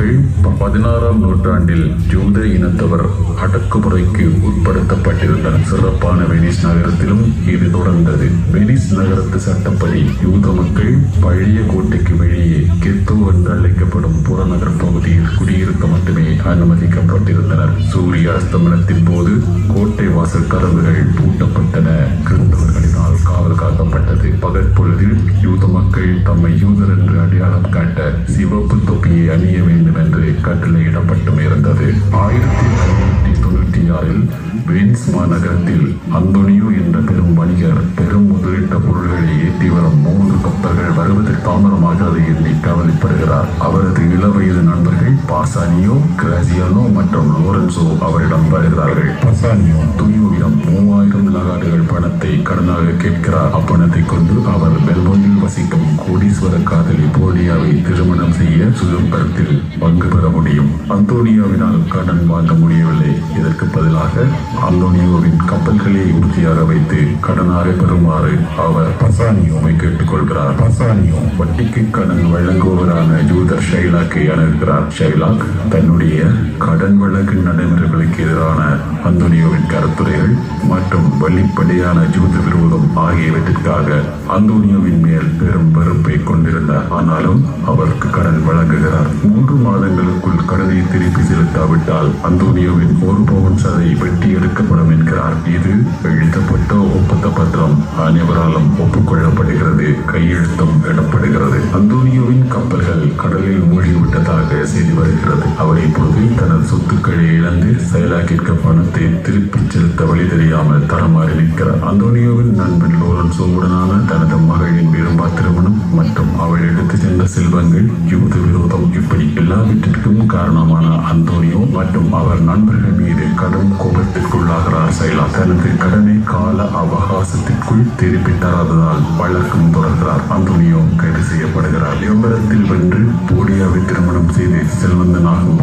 மக்கள் பதினாறாம் நூற்றாண்டில் யூத இனத்தவர் அடக்குமுறைக்கு உட்படுத்தப்பட்டிருந்தனர். சிறப்பான வெனிஸ் நகரத்திலும் இது தொடர்ந்தது. வெனிஸ் நகரத்து சட்டப்படி யூத மக்கள் பழைய கோட்டைக்கு வெளியே கெத்தோ என்று அழைக்கப்படும் புறநகர் பகுதியில் குடியிருக்க மட்டுமே அனுமதிக்கப்பட்டிருந்தனர் சூரிய அஸ்தமனத்தின் போது கோட்டை வாசல் கதவுகள் பூட்டப்பட்டன. கிறிஸ்தவர்களினால் காவல் காக்கப்பட்டது. பகற்பொழுதில் யூத மக்கள் தம்மை யூதர் என்று அடையாளம் காட்ட சிவப்பு தொப்பியை அணிய வேண்டும் என்று கட்டளையிடப்பட்டும் இருந்தது. ஆயிரத்தி தொள்ளாயிரத்தி தொண்ணூற்றி ஆறில் வெனிஸ் மாநகரத்தில் அந்தோனியோ என்ற பெரும் வணிகர் பெரும் முதலீட்ட பொருள்களை ஏற்றி வரும் மூன்று கப்பல் வருவது தாமதமாகிறது எண்ணி கவலைப்படுகிறார் அவரது இளவயது நண்பர்கள் பாசானியோ கிராசியானோ மற்றும் லோரன்சோ அவரிடம் வருகிறார்கள். பாசானியோ துயோவிடம் மூவாயிரம் நகாடுகள் பணத்தை கடனாக கேட்கிறார். அப்பணத்தை கொண்டு அவர் மெல்போர்னில் வசிக்கும் கோடீஸ்வர காதலி போர்டியாவை திருமணம் செய்ய சுதம்பரத்தில் பங்கு பெற முடியும். அந்தோனியோவினால் கடன் வாங்க முடியவில்லை. இதற்கு பதிலாக அந்தோனியோவின் கப்பல்களை உறுதியாக வைத்து கடனாக பெறுமாறு அவர் பசானியோவை கேட்டுக்கொள்கிறார். பசா பசானியோ வட்டிக்கு கடன் வழங்குவரான ஜூதர் ஷைலாக்கை அணுகிறார் ஷைலாக். தன்னுடைய கடன் வழக்கு நடைமுறைகளுக்கு எதிரான அந்தோனியோவின் கருத்துரைகள் மற்றும் வெளிப்படையான ஜூத விரோதம் ஆகியவற்றிற்காக அந்தோனியோவின் மேல் பெரும் வெறுப்பை கொண்டிருந்தார். ஆனாலும் அவருக்கு கடன் வழங்குகிறார். மூன்று மாதங்களுக்குள் கடனை திருப்பி செலுத்தாவிட்டால் அந்தோனியோவின் ஒரு பவுன் சதை வெட்டி எடுக்கப்படும் என்கிறார். இது எழுதப்பட்ட ஒப்பந்த பத்திரம். அனைவராலும் ஒப்புக்கொள்ளப்படுகிறது. கையெழுத்தம் இடப்படுகிறது அந்தோனியோவின் கப்பல்கள் கடலில் மூழ்கிவிட்டதாக செய்தி வருகிறது. அவர் இப்பொழுது தனது சொத்துக்களை இழந்து செயலாக்கிற்க பணத்தை திருப்பிச் செலுத்த வழி தெரியாமல் தரமாறி நிற்கிறார். அந்தோனியோவின் நண்பன் லோரன்சோவுடனான தனது மகளின் விரும்பா திருமணம் மற்றும் அவள் எடுத்து சென்ற செல்வங்கள் யூத விரோதம் இப்படி எல்லாவற்றிற்கும் காரணமான அந்தோனியோ மற்றும் அவர் நண்பர்கள் மீது கடும் கோபத்திற்குள்ளாகிறார். சைலா தனது கடனை கால அவகாசத்திற்குள் திருப்பி தராததால் வழக்கம் தொடர்கிறார். அந்தோனியோ கைது செய்யப்படுகிறார். விளம்பரத்தில் வென்று போடியாவை திருமணம் செய்து செல்வந்தனாகும்.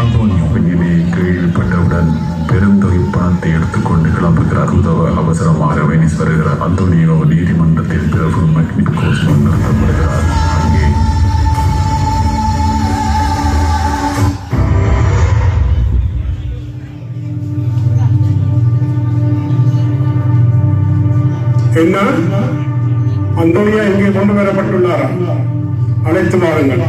அந்தோனியோ. பெண்ணினை கேள்விப்பட்டவுடன் பெருந்தொகை பணத்தை எடுத்துக்கொண்டு கிளம்புகிறார். உதவ அவசரமாக வெனிஸ் வருகிறார். அந்தோனியோ நீதிமன்றத்தில் பிறகு மக்னிகோஸ் முன்னிறுத்தப்படுகிறார் என்ன? அந்தோனியா இங்கே கொண்டு வரப்பட்டுள்ளாரா? அழைத்து வாருங்கள்.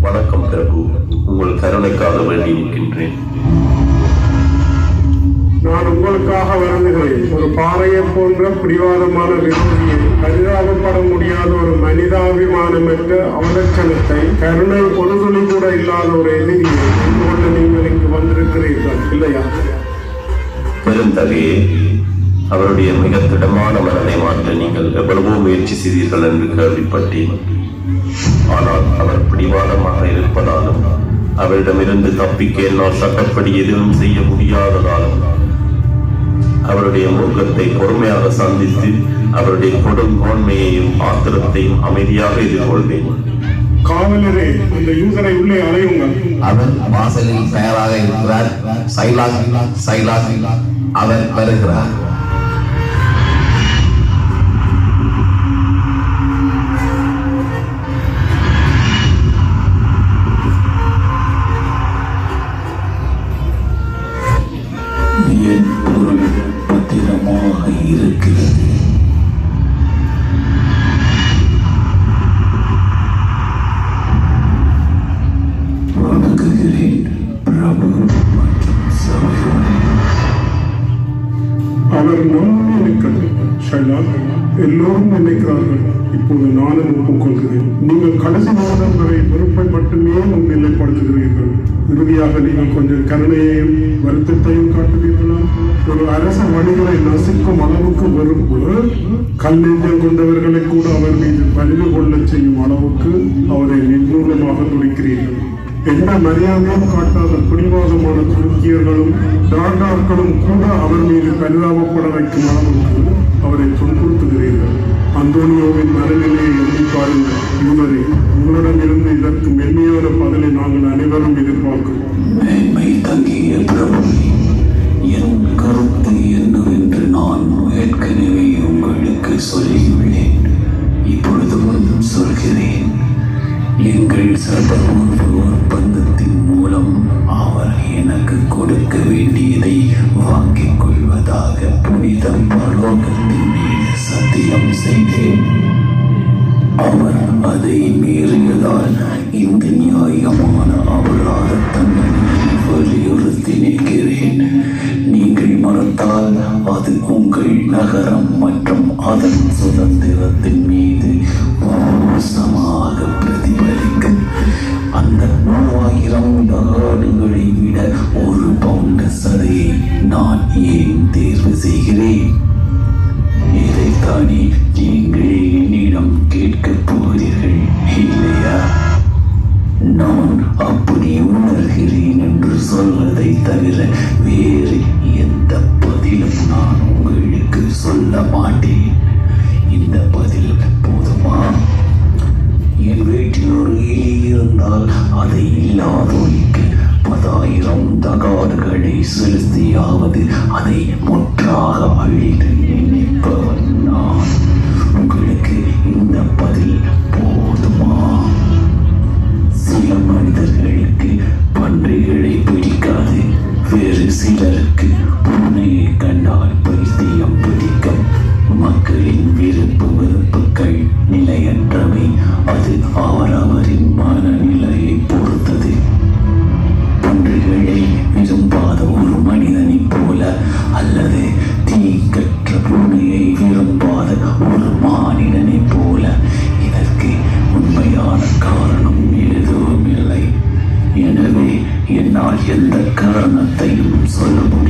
வணக்கம் பிரபு. உங்கள் கருணைக்காக வேண்டி இருக்கின்றேன். நான் உங்களுக்காக வருந்துகிறேன் ஒரு பாறையை போன்ற பிடிவாதமான விரோதியை பரிதாபப்பட முடியாத ஒரு மனிதாபிமானமற்ற அவலட்சணத்தை கருணை ஒரு துளி கூட இல்லாத ஒரு எதிரியை கொண்டு நீங்கள் இங்கு வந்திருக்கிறீர்கள். இல்லையா? பெருந்தகையே அவருடைய மிக திடமான மனதை மாற்ற நீங்கள் எவ்வளவோ முயற்சி செய்தீர்கள் என்று கேள்விப்பட்டேன். ஆனால் அவர் பிடிவாதமாக இருப்பதாலும் அவரிடமிருந்து தப்பிக்க என்னால் சட்டப்படி எதுவும் செய்ய முடியாததாலும் அவருடைய மூர்க்கத்தை பொறுமையாக சந்தித்து அவருடைய கொடும் கோன்மையையும் ஆத்திரத்தையும் அமைதியாக எதிர்கொள்வேன். காவலரே அந்த யூசரை உள்ளே அலையுங்கள். அவர் வாசலில் தயாராக இருக்கிறார். சைலாக் சைலாக். அவர் வருகிறார் என் பொருள் பத்திரமாக இருக்கிறது. அவர் நம்மை நிற்கிறது எல்லோரும் நினைக்கிறார்கள். இப்போது நானும் ஒப்புக்கொள்கிறேன். நீங்கள் கடைசி மாதம் வரை வெறுப்பை மட்டுமே முன்னிலைப்படுத்துகிறீர்கள். வழியாக நீங்கள் கொஞ்சம் கருணையையும் வருத்தத்தையும் காட்டுவீர்களா? ஒரு அரச வணிகரை நசுக்கும் அளவுக்கு வெறுப்பு கல்லெஞ்சம் கொண்டவர்களை கூட அவர் மீது பணிவு கொள்ளச் செய்யும் அளவுக்கு அவரை நிர்மூலமாக துடிக்கிறீர்கள். எந்த மரியாதையும் காட்டாத பிடிவாதமான துருக்கியர்களும் டாக்டாக்களும் கூட அவர் மீது பரிதாபப்பட வைக்கும் அளவுக்கு அவரை துன்புறுத்துகிறீர்கள். அந்தோனியோவின் மனநிலையை எண்ணி பாருங்கள். யூனரே உங்களிடமிருந்து இதற்கு மென்மையான பதிலை நாங்கள் அனைவரும் எதிர்பார்க்கிறோம். மேன்மை தங்கிய பிரபு என் கருத்து என்னவென்று நான் ஏற்கனவே உங்களுக்கு சொல்லியுள்ளேன். இப்பொழுது வந்து சொல்கிறேன். எங்கள் சட்டபூர்வ செய்தேன் அவர் அதை மீறியதால் இந்த நியாயமான அபராத தண்டனையை வலியுறுத்தி நிற்கிறேன். நீங்கள் மறுத்தால் அது உங்கள் நகரம் மற்றும் அதன் சுதந்திரத்தின் மீது மோசமாக பிரதிபலிக்கும். அந்த மூவாயிரம் நாடுகளை விட ஒரு பவுண்டு சதையை நான் ஏன் தேர்வு செய்கிறேன்? இதைத்தானே நீங்கள் என்னிடம் கேட்கப் போகிறீர்கள் இல்லையா? நான் அப்படி உணர்கிறேன் என்று சொல்வதை தவிர வேறு எந்த பதிலும் நான் உங்களுக்கு சொல்ல மாட்டேன். இந்த பதில் போதுமா? என் வீட்டில் ஒரு எலி இருந்தால் அதை இல்லாதொழிக்க பதாயிரம் தகாடுகளை செலுத்தியாவது அதை முற்றாக அழித்து Карана Таим Салабу.